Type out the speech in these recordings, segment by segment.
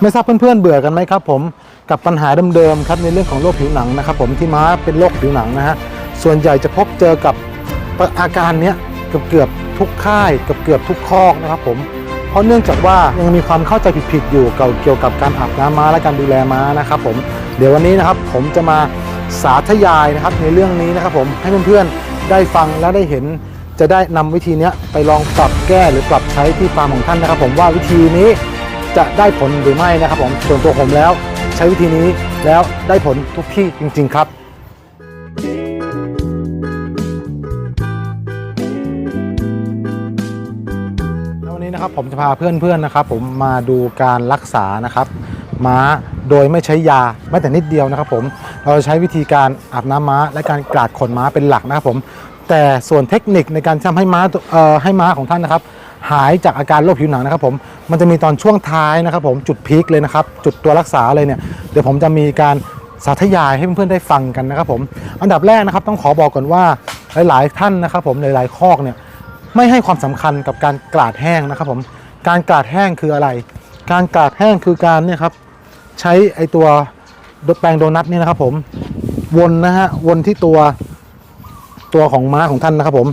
ไม่ทราบเพื่อนๆเบื่อกันไหมครับผมกับปัญหาเดิมๆครับในเรื่องของโรคผิวหนังนะครับผมที่ม้าเป็นโรคผิวหนังนะฮะส่วนใหญ่จะพบเจอกับอาการเนี้ยเกือบเกือบทุกค่ายเกือบเกือบทุกคอกนะครับผมเพราะเนื่องจากว่ายังมีความเข้าใจผิดๆอยู่เกี่ยวกับการอาบน้ำม้าและการดูแลม้านะครับผมเดี๋ยววันนี้นะครับผมจะมาสาธยายนะครับในเรื่องนี้นะครับผมให้เพื่อนๆได้ฟังและได้เห็นจะได้นำวิธีนี้ไปลองปรับแก้หรือปรับใช้ที่ฟาร์มของท่านนะครับ ผมว่าวิธีนี้ จะได้ผลหรือไม่นะครับผมส่วนตัวผมแล้วใช้วิธีนี้แล้วได้ผลทุกที่จริง ๆ ครับวันนี้นะครับผมจะพาเพื่อนๆนะครับ ผมมาดูการรักษานะครับม้าโดยไม่ใช้ยาแม้แต่นิดเดียวนะครับ ผมเราจะใช้วิธีการอาบน้ำม้า และการกราดขนม้าเป็นหลักนะครับผมแต่ส่วนเทคนิคในการทำให้ม้าเอ่อให้ม้าของท่านนะครับ หายจากอาการโรคผิวหนังนะครับผมมันจะมีตอนช่วงท้ายนะครับผมจุดพีคเลยนะครับ จุดตัวรักษาเลยเนี่ยเดี๋ยวผมจะมีการสาธยายให้เพื่อนๆได้ฟังกันนะครับผมอันดับแรกนะครับต้องขอบอกก่อนว่าหลายๆท่านนะครับผมหลายๆคอกเนี่ยไม่ให้ความสำคัญกับการกราดแห้งนะครับผมการกราดแห้งคืออะไร การกราดแห้งคือการเนี่ยครับใช้ไอตัวแปรงโดนัทนี่นะครับผมวนนะฮะวนที่ตัวตัวของม้าของท่านนะครับผม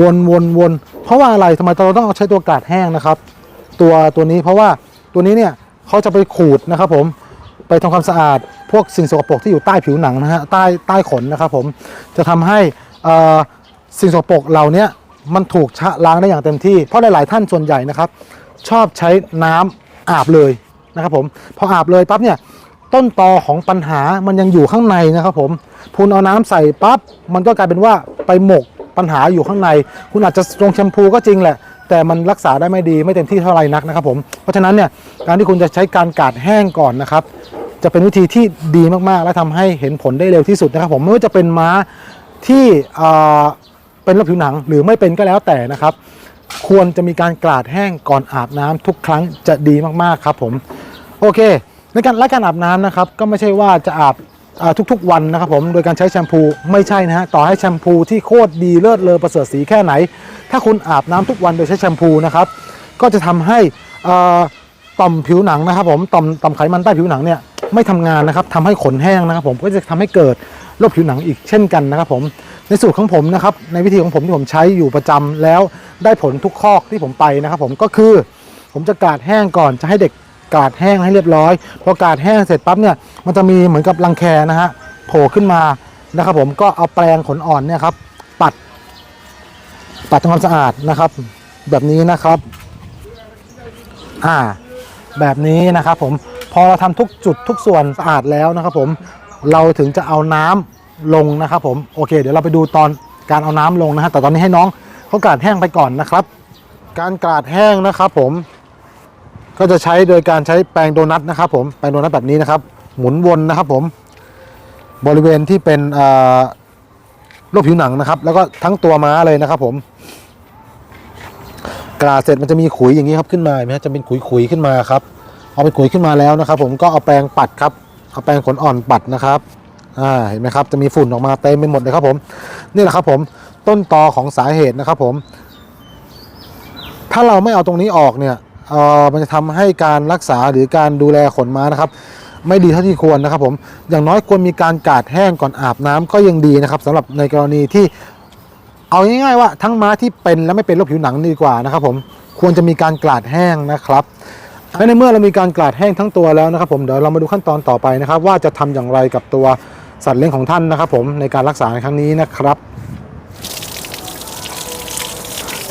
วนวนวน เพราะว่าอะไรทำไมเราต้องเอาใช้ตัวกาดแห้งนะครับ ตัวตัวนี้เพราะว่าตัวนี้เนี่ยเขาจะไปขูดนะครับผมไปทำความสะอาด พวกสิ่งสกปรกที่อยู่ใต้ผิวหนังนะฮะใต้ใต้ขนนะครับผมจะทำให้สิ่งสกปรกเหล่านี้มันถูกชะล้างได้อย่างเต็มที่เพราะหลาย ๆ ท่านส่วนใหญ่นะครับ ชอบใช้น้ำอาบเลยนะครับผมพออาบเลยปั๊บเนี่ยต้นตอของปัญหามันยังอยู่ข้างในนะครับผม คุณเอาน้ำใส่ปั๊บมันก็กลายเป็นว่าไปหมก ปัญหาอยู่ข้างใน คุณอาจจะลงแชมพูก็จริงแหละ แต่มันรักษาได้ไม่ดีไม่เต็มที่เท่าไหร่นักนะครับผมเพราะฉะนั้นเนี่ยการที่คุณจะใช้การกาดแห้งก่อนนะครับ จะเป็นวิธีที่ดีมากๆ และทำให้เห็นผลได้เร็วที่สุดนะครับ ผมไม่ว่าจะเป็นม้าที่เอ่อเป็นโรคผิวหนังหรือไม่เป็นก็แล้วแต่นะครับ ควรจะมีการกราดแห้งก่อนอาบน้ำทุกครั้งจะดีมากๆครับผมโอเคในการและการอาบน้ำนะครับ ก็ไม่ใช่ว่าจะอาบ ทุกๆวันนะครับผมโดยการใช้แชมพูไม่ใช่นะฮะต่อให้แชมพูที่โคตรดีเลิศเลอประเสริฐสีแค่ไหน ถ้าคุณอาบน้ำทุกวันโดยใช้แชมพูนะครับก็จะทำให้ต่อมผิวหนังนะครับผมต่อมต่อมไขมันใต้ผิวหนังเนี่ยไม่ทำงานนะครับทำให้ขนแห้งนะครับผมก็จะทำให้เกิดโรคผิวหนังอีกเช่นกันนะครับผมในสูตรของผมนะครับในวิธีของผมที่ผมใช้อยู่ประจำแล้วได้ผลทุกข้อกที่ผมไปนะครับผมก็คือผมจะกาดแห้งก่อนจะให้เด็ก กาดแห้งให้เรียบร้อยพอกาดแห้งเสร็จปั๊บเนี่ยมันจะมีเหมือนกับรังแคนะฮะโผล่ขึ้นมานะครับ ผมก็เอาแปรงขนอ่อนเนี่ยครับ ปัด ปัดทำความสะอาดนะครับ แบบนี้นะครับ อ่า แบบนี้นะครับ ผมพอเราทำทุกจุดทุกส่วนสะอาดแล้วนะครับ ผมเราถึงจะเอาน้ำลงนะครับ ผมโอเค เดี๋ยวเราไปดูตอนการเอาน้ำลงนะฮะแต่ตอนนี้ให้น้องเขากาดแห้งไปก่อนนะครับ การกาดแห้งนะครับ ผม ก็จะใช้โดยการใช้แปรงโดนัทนะครับผมแปรงโดนัทแบบนี้นะครับ หมุนวนนะครับผมบริเวณที่เป็นเอ่อโรคผิวหนังนะครับ แล้วก็ทั้งตัวม้าเลยนะครับผมกราเสร็จมันจะมีขุยอย่างนี้ครับขึ้นมาเห็นไหมจะเป็นขุยขุยขึ้นมาครับ เอาเป็นขุยขึ้นมาแล้วนะครับ ผมก็เอาแปรงปัดครับ เอาแปรงขนอ่อนปัดนะครับอ่าเห็นไหมครับจะมีฝุ่นออกมาเต็มไปหมดเลยครับผมนี่แหละครับผมต้นตอของสาเหตุนะครับผม ถ้าเราไม่เอาตรงนี้ออกเนี่ย มันจะทำให้การรักษาหรือการดูแลขนม้านะครับ ไม่ดีเท่าที่ควรนะครับผมอย่างน้อยควรมีการกาดแห้งก่อนอาบน้ำก็ยังดีนะครับสำหรับในกรณีที่เอาง่ายๆว่าทั้งม้าที่เป็นและไม่เป็นโรคผิวหนังดีกว่านะครับผมควรจะมีการกลาดแห้งนะครับและในเมื่อเรามีการกลาดแห้งทั้งตัวแล้วนะครับ ผมเดี๋ยวเรามาดูขั้นตอนต่อไปนะครับ ว่าจะทำอย่างไรกับตัวสัตว์เลี้ยงของท่านนะครับ ผมในการรักษาในครั้งนี้นะครับ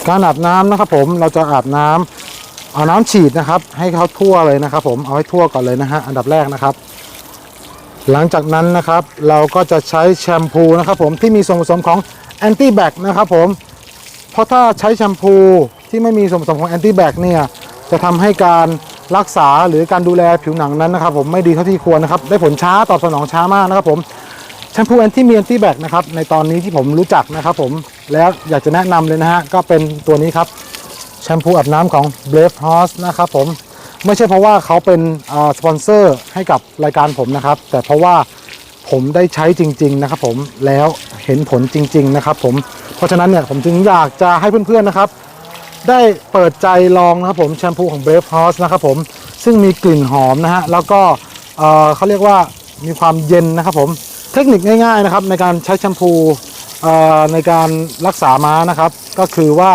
การอาบน้ำนะครับ ผมเราจะอาบน้ำ เอาน้ำฉีดนะครับ ให้เขาทั่วเลยนะครับ ผมเอาให้ทั่วก่อนเลยนะฮะอันดับแรกนะครับ หลังจากนั้นนะครับ เราก็จะใช้แชมพูนะครับผมที่มีส่วนผสมของแอนตี้แบคนะครับผมเพราะถ้าใช้แชมพูที่ไม่มีส่วนผสมของแอนตี้แบคเนี่ยจะทำให้การรักษาหรือการดูแลผิวหนังนั้นนะครับ ผมไม่ดีเท่าที่ควรนะครับ ได้ผลช้าตอบสนองช้ามากนะครับ ผมแชมพูแอนตี้มีแอนตี้แบคนะครับในตอนนี้ที่ผมรู้จักนะครับ ผมแล้วอยากจะแนะนำเลยนะฮะก็เป็นตัวนี้ครับ ชมพูอาบน้ำของ Brave Horse นะครับผมไม่ใช่เพราะว่าเขาเป็นสปอนเซอร์ให้กับรายการผมนะครับ แต่เพราะว่าผมได้ใช้จริง ๆ นะครับ ผมแล้วเห็นผลจริง ๆ นะครับ ผมเพราะฉะนั้นเนี่ยผมจึงอยากจะให้เพื่อนๆนะครับ ได้เปิดใจลองนะครับผมแชมพูของ Brave Horse นะครับผมซึ่งมีกลิ่นหอมนะฮะแล้วก็เขาเรียกว่ามีความเย็นนะครับผมเทคนิคง่าย ๆ นะครับ ในการใช้แชมพูในการรักษาม้านะครับ ก็คือว่า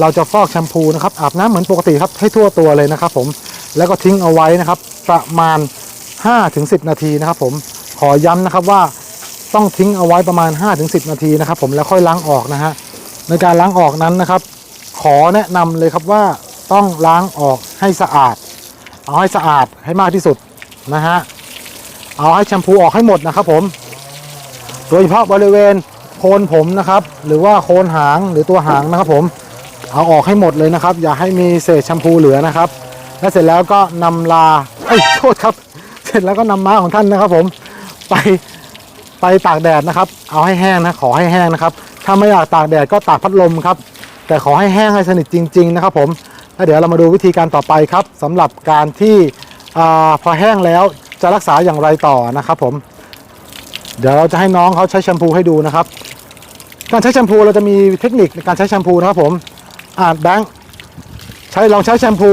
เราจะฟอกแชมพูนะครับอาบน้ำเหมือนปกติครับให้ทั่วตัวเลยนะครับ ผมแล้วก็ทิ้งเอาไว้นะครับ ประมาณ 5-10 นาทีนะครับ ผมขอย้ำนะครับว่าต้องทิ้งเอาไว้ประมาณ 5-10 นาทีนะครับ ผมแล้วค่อยล้างออกนะฮะในการล้างออกนั้นนะครับ ขอแนะนำเลยครับว่าต้องล้างออกให้สะอาด เอาให้สะอาดให้มากที่สุดนะฮะเอาให้แชมพูออกให้หมดนะครับ ผม โดยเฉพาะบริเวณโคนผมนะครับ หรือว่าโคนหางหรือตัวหางนะครับผม เอาออกให้หมดเลยนะครับ อย่าให้มีเศษแชมพูเหลือนะครับ และเสร็จแล้วก็นำลาเอ้ยโทษครับ เสร็จแล้วก็นำม้าของท่านนะครับ ผมไปไปตากแดดนะครับ เอาให้แห้งนะขอให้แห้งนะครับ ถ้าไม่อยากตากแดดก็ตากพัดลมครับ แต่ขอให้แห้งให้สนิทจริง ๆ นะครับผมแล้วเดี๋ยวเรามาดูวิธีการต่อไปครับสำหรับการที่อาพอแห้งแล้วจะรักษาอย่างไรต่อนะครับ ผม เดี๋ยวเราจะให้น้องเขาใช้แชมพูให้ดูนะครับ การใช้แชมพูเราจะมีเทคนิคในการใช้แชมพูนะครับผม อ่าแบงค์ใช้ลองใช้แชมพู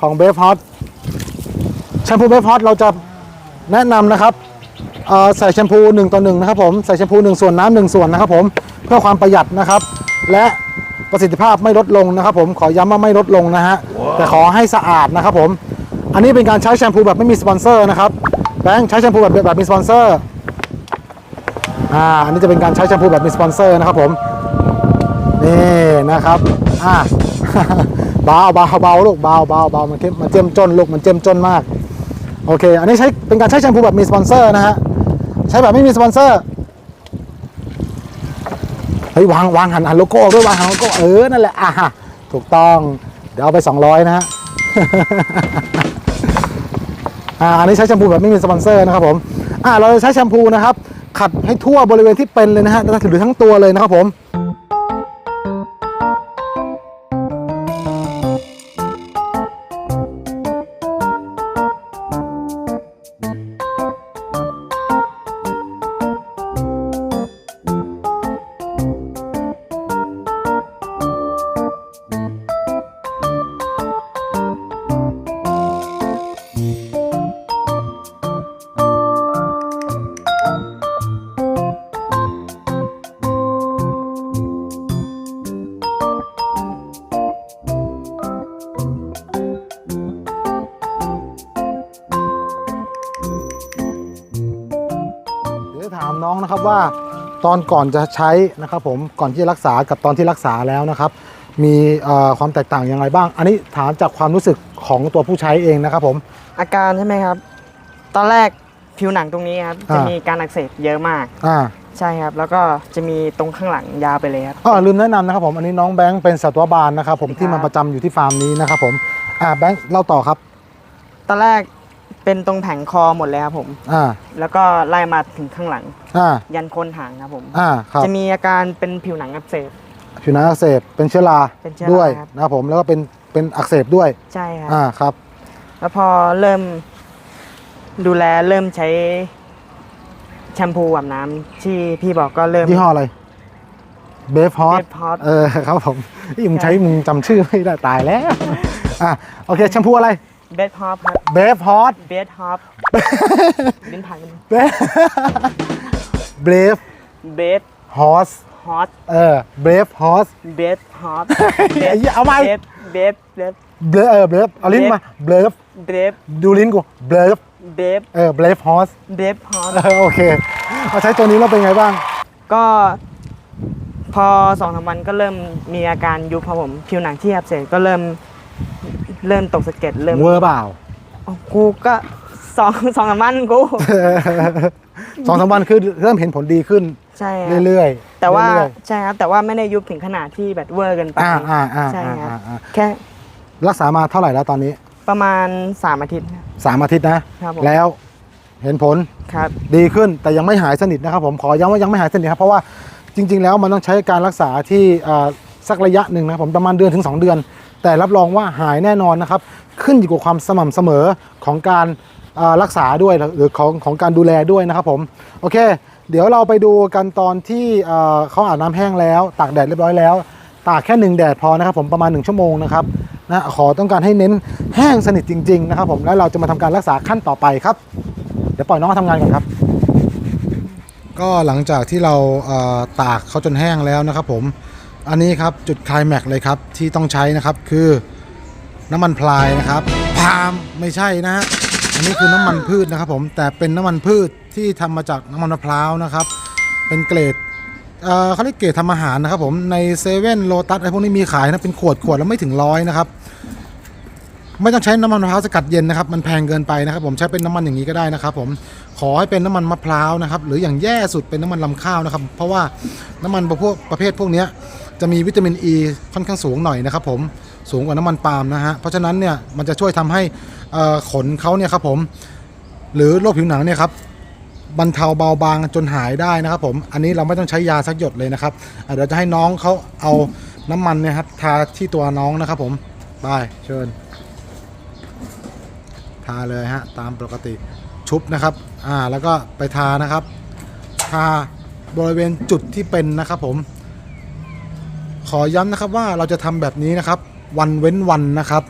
ของเบฟฮอตแชมพูเบฟฮอตเราจะแนะนำนะครับเอ่อใส่แชมพู1ต่อ1นะครับผมใส่แชมพู1ส่วนน้ำหนึ่งส่วนนะครับผมเพื่อความประหยัดนะครับ และประสิทธิภาพไม่ลดลงนะครับ ผมขอย้ำว่าไม่ลดลงนะฮะแต่ขอให้สะอาดนะครับผม อันนี้เป็นการใช้แชมพูแบบไม่มีสปอนเซอร์นะครับแบงค์ใช้แชมพูแบบแบบมีสปอนเซอร์อ่าอันนี้จะเป็นการใช้แชมพูแบบมีสปอนเซอร์นะครับผม นี่นะครับอ่าเบาเบาเบาลูกเบาเบาเบามันเข้มมันเจ้มจนลูกมันเจ้มจนมากโอเค อันนี้ใช้เป็นการใช้แชมพูแบบมีสปอนเซอร์นะฮะใช้แบบไม่มีสปอนเซอร์เฮ้ยวางวางหันหันโลโก้ด้วยวางหันโลโก้เออนั่นแหละอะถูกต้องเดี๋ยวเอาไป 200 นะฮะอ่าอันนี้ใช้แชมพูแบบไม่มีสปอนเซอร์นะครับผมอ่าเราจะใช้แชมพูนะครับขัดให้ทั่วบริเวณที่เป็นเลยนะฮะหรือทั้งตัวเลยนะครับผมามน้องนะครับว่าตอนก่อนจะใช้นะครับผมก่อนที่จะรักษากับตอนที่รักษาแล้วนะครับ มีเอ่อความแตกต่างยังไงบ้าง อันนี้ถามจากความรู้สึกของตัวผู้ใช้เองนะครับผม อาการใช่ไหมครับ ตอนแรกผิวหนังตรงนี้ครับอ่าจะมีการอักเสบเยอะมากอ่าใช่ครับ แล้วก็จะมีตรงข้างหลังยาวไปเลยครับอ๋อลืมแนะนำนะครับผมอันนี้น้องแบงค์เป็นสัตวบาลนะครับผมครับที่มาประจำอยู่ที่ฟาร์มนี้นะครับผมอ่าแบงค์เล่าต่อครับ ตอนแรก เป็นตรงแผงคอหมดเลยครับผม อ่า แล้วก็ไล่มาถึงข้างหลัง อ่า ยันโคนหางครับผม อ่า ครับ จะมีอาการเป็นผิวหนังอักเสบ ผิวหนังอักเสบ เป็นเชื้อราเป็นเชื้อราด้วยครับ นะครับผม แล้วก็เป็น เป็นอักเสบด้วย ใช่ครับ อ่า ครับ แล้วพอเริ่มดูแลเริ่มใช้แชมพูอาบน้ำที่พี่บอกก็เริ่ม ยี่ห้ออะไร เบฟฮอต Babe Hot เออ ครับผมนี่มึงใช้ มึงจำชื่อไม่ได้ตายแล้ว อะ โอเค แชมพูอะไร เบสฮอปครับเบฟฮอตเบสฮอปลิ้นพันกันเบฟเบฟเบสฮอสฮอตเออเบฟฮอสเบสฮอปไอ้เหี้ยเอาใหม่ เบสเบสเบสเบลเออเบฟเอาลิ้นมาเบฟเบฟดูลิ้นกูเบฟเบฟเออเบฟฮอสเบฟฮอตเออโอเคเอาใช้ตัวนี้แล้วเป็นไงบ้าง ก็พอสองสามวันก็เริ่มมีอาการยุบครับผมผิวหนังที่อักเสบก็เริ่ม เริ่มตกสะเก็ดเริ่มเวอร์เปล่าอ๋อกูก็สองสองสามวันกู สองสามวันคือเริ่มเห็นผลดีขึ้นใช่ครับเรื่อยๆแต่ว่าเรื่อยใช่ครับแต่ว่าไม่ได้ยุบถึงขนาดที่แบบเวอร์เกันไปๆอ่าอ่าอ่าใช่อ่าครับอ่าแค่รักษามาเท่าไหร่แล้วตอนนี้ประมาณสามอาทิตย์ สามอาทิตย์นะครับผม แล้วเห็นผลครับ ดีขึ้นแต่ยังไม่หายสนิทนะครับผมขอย้ำว่ายังไม่หายสนิทครับเพราะว่าจริง ๆ แล้วมันต้องใช้การรักษาที่อ่าสักระยะหนึ่งนะครับผมประมาณเดือนถึง2เดือน แต่รับรองว่าหายแน่นอนนะครับ ขึ้นอยู่กับความสม่ำเสมอของการรักษาด้วยหรือของของการดูแลด้วยนะครับผมโอเค เดี๋ยวเราไปดูกันตอนที่เขาอาบน้ำแห้งแล้ว ตากแดดเรียบร้อยแล้ว ตากแค่หนึ่งแดดพอนะครับผมประมาณ 1 ชั่วโมงนะครับนะขอต้องการให้เน้นแห้งสนิทจริงๆนะครับผมแล้วเราจะมาทำการรักษาขั้นต่อไปครับ เดี๋ยวปล่อยน้องเขาทำงานก่อนครับ ก็หลังจากที่เราตากเขาจนแห้งแล้วนะครับผม อันนี้ครับจุดคลายแม็กเลยครับที่ต้องใช้นะครับคือน้ำมันพลายนะครับพามไม่ใช่นะฮะอันนี้คือน้ำมันพืชนะครับผมแต่เป็นน้ำมันพืชที่ทำมาจากน้ำมันมะพร้าวนะครับ เป็นเกรดเอ่อเขาเรียกเกรดทำอาหารนะครับผมในเซเว่นโลตัสไรพวกนี้มีขายนะเป็นขวดขวดแล้วไม่ถึงร้อยนะครับไม่ต้องใช้น้ำมันมะพร้าวสกัดเย็นนะครับมันแพงเกินไปนะครับ ผมใช้เป็นน้ำมันอย่างนี้ก็ได้นะครับ ผมขอให้เป็นน้ำมันมะพร้าวนะครับ หรืออย่างแย่สุดเป็นน้ำมันลำข้าวนะครับ เพราะว่าน้ำมันประเภทประเภทพวกเนี้ย จะมีวิตามินอ e ีค่อนข้างสูงหน่อยนะครับผมสูงกว่าน้ำมันปาล์มนะฮะเพราะฉะนั้นเนี่ยมันจะช่วยทำให้ขนเขาเนี่ยครับผมหรือโรคผิวหนังเนี่ยครับบรรเทาเบาบางจนหายได้นะครับผมอันนี้เราไม่ต้องใช้ยาสักหยดเลยนะครับเดี๋ยวจะให้น้องเขาเอาน้ำมันเนี่ยครับทาที่ตัวน้องนะครับผมไปเชิญทาเลยฮะตามปกติชุบนะครับอ่าแล้วก็ไปทานะครับทาบริเวณจุดที่เป็นนะครับผม ขอย้ำนะครับว่าเราจะทำแบบนี้นะครับ วันเว้นวันนะครับ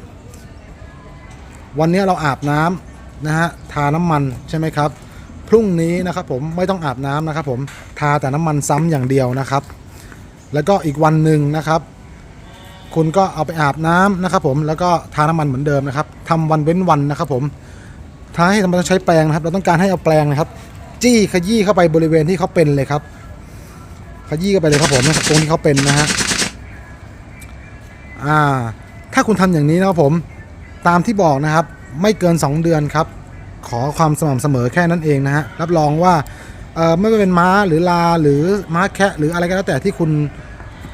วันนี้เราอาบน้ำนะฮะทาน้ำมันใช่ไหมครับ พรุ่งนี้นะครับผมไม่ต้องอาบน้ำนะครับ ผมทาแต่น้ำมันซ้ำอย่างเดียวนะครับ แล้วก็อีกวันหนึ่งนะครับคุณก็เอาไปอาบน้ำนะครับ ผมแล้วก็ทาน้ำมันเหมือนเดิมนะครับทำวันเว้นวันนะครับ ผมท้ายเราต้องใช้แปรงนะครับ เราต้องการให้เอาแปรงนะครับ จี้ขยี้เข้าไปบริเวณที่เขาเป็นเลยครับ ขยี้เข้าไปเลยครับผมตรงที่เขาเป็นนะฮะ อ่าถ้าคุณทำอย่างนี้นะครับผมตามที่บอกนะครับ ไม่เกิน 2 เดือนครับ ขอความสม่ำเสมอแค่นั้นเองนะฮะรับรองว่าไม่ว่าเป็นม้าหรือลาหรือม้าแคะหรืออะไรก็แล้วแต่ที่คุณ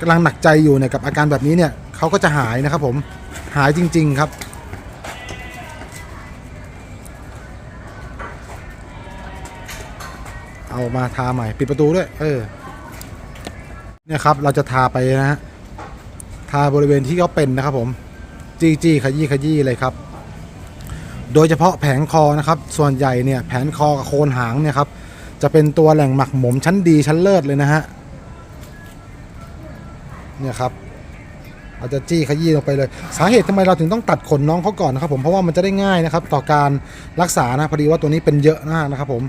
กำลังหนักใจอยู่เนี่ยกับอาการแบบนี้เนี่ยเขาก็จะหายนะครับผมหายจริง ๆครับเอามาทาใหม่ ปิดประตูด้วย เออ เนี่ยครับ เราจะทาไปนะฮะาบริเวณที่เขาเป็นนะครับผมจี้จี้ขยี้ขยี้เลยครับ โดยเฉพาะแผงคอนะครับ ส่วนใหญ่เนี่ยแผงคอกับโคนหางเนี่ยครับ จะเป็นตัวแหล่งหมักหมมชั้นดีชั้นเลิศเลยนะฮะ เนี่ยครับเราจะจี้ขยี้ลงไปเลย สาเหตุทำไมเราถึงต้องตัดขนน้องเขาก่อนนะครับผม เพราะว่ามันจะได้ง่ายนะครับ ต่อการรักษานะ พอดีว่าตัวนี้เป็นเยอะมากนะครับผม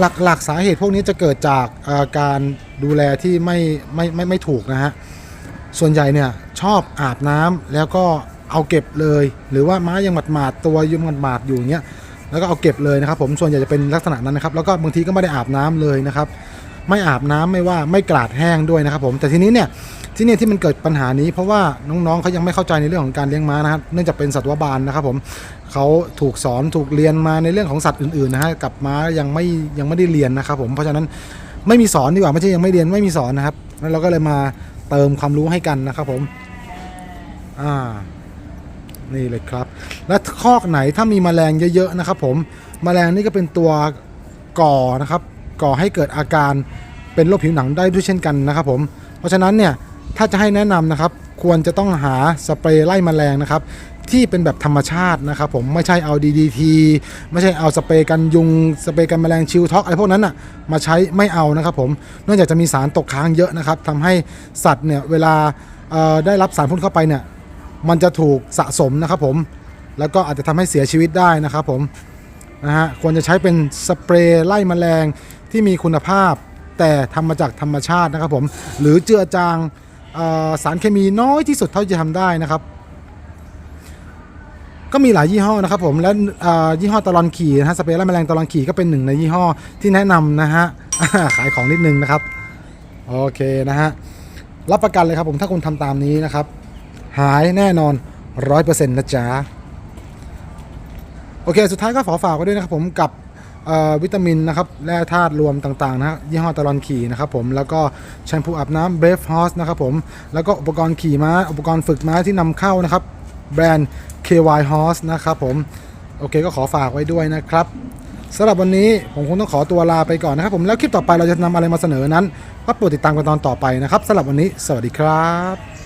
หลักๆสาเหตุพวกนี้จะเกิดจากการดูแลที่ไม่ไม่ไม่ไม่ถูกนะฮะ ส่วนใหญ่เนี่ยชอบอาบน้ำแล้วก็เอาเก็บเลย หรือว่าม้ายังหมาดๆตัวยังหมาดๆอยู่เงี้ยแล้วก็เอาเก็บเลยนะครับ ผมส่วนใหญ่จะเป็นลักษณะนั้นนะครับ แล้วก็บางทีก็ไม่ได้อาบน้ำเลยนะครับ ไม่อาบน้ำไม่ว่าไม่กลาดแห้งด้วยนะครับ ผมแต่ทีนี้เนี่ยที่เนี่ยที่มันเกิดปัญหานี้เพราะว่าน้องๆเขายังไม่เข้าใจในเรื่องของการเลี้ยงม้านะครับเนื่องจากเป็นสัตวบาลนะครับ ผมเขาถูกสอนถูกเรียนมาในเรื่องของสัตว์อื่นๆนะฮะกับม้ายังไม่ยังไม่ได้เรียนนะครับ ผมเพราะฉะนั้นไม่มีสอนดีกว่าไม่ใช่ยังไม่เรียนไม่มีสอนนะครับแล้วเราก็เลยมา เติมความรู้ให้กันนะครับผมอ่านี่เลยครับ และคอกไหนถ้ามีแมลงเยอะๆนะครับผมแมลงนี่ก็เป็นตัวก่อนะครับ ก่อให้เกิดอาการเป็นโรคผิวหนังได้ด้วยเช่นกันนะครับ ผม เพราะฉะนั้นเนี่ยถ้าจะให้แนะนำนะครับ ควรจะต้องหาสเปรย์ไล่แมลงนะครับ ที่เป็นแบบธรรมชาตินะครับผมไม่ใช่เอา DDT ไม่ใช่เอาสเปรย์กันยุงสเปรย์กันแมลงชิลท็อกอะไรพวกนั้นอะมาใช้ไม่เอานะครับผมเนื่องจากจะมีสารตกค้างเยอะนะครับทำให้สัตว์เนี่ยเวลาได้รับสารพ่นเข้าไปเนี่ยมันจะถูกสะสมนะครับผมแล้วก็อาจจะทำให้เสียชีวิตได้นะครับผมนะฮะควรจะใช้เป็นสเปรย์ไล่แมลงที่มีคุณภาพ แต่ทำมาจากธรรมชาตินะครับผมหรือเจือจางสารเคมีน้อยที่สุดเท่าที่จะทำได้นะครับ ก็มีหลายยี่ห้อนะครับผมและยี่ห้อตลอนขี่นะฮะสเปรย์ไล่แมลงตลอนขี่ก็เป็นหนึ่งในยี่ห้อที่แนะนำนะฮะขายของนิดนึงนะครับโอเคนะฮะรับประกันเลยครับผมถ้าคุณทำตามนี้นะครับ หายแน่นอน100%นะจ๊ะโอเค สุดท้ายก็ขอฝากไว้ด้วยนะครับผมกับวิตามินนะครับแร่ธาตุรวมต่างๆนะฮะยี่ห้อตลอนขี่นะครับผมแล้วก็แชมพูอาบน้ำ Brave Horse นะครับผมแล้วก็อุปกรณ์ขี่ม้าอุปกรณ์ฝึกม้าที่นำเข้านะครับ แบรนด์ KY Horse นะครับผม โอเคก็ขอฝากไว้ด้วยนะครับสำหรับวันนี้ผมคงต้องขอตัวลาไปก่อนนะครับผมแล้วคลิปต่อไปเราจะนำอะไรมาเสนอนั้นก็โปรดติดตามกันตอนต่อไปนะครับสำหรับวันนี้ สวัสดีครับ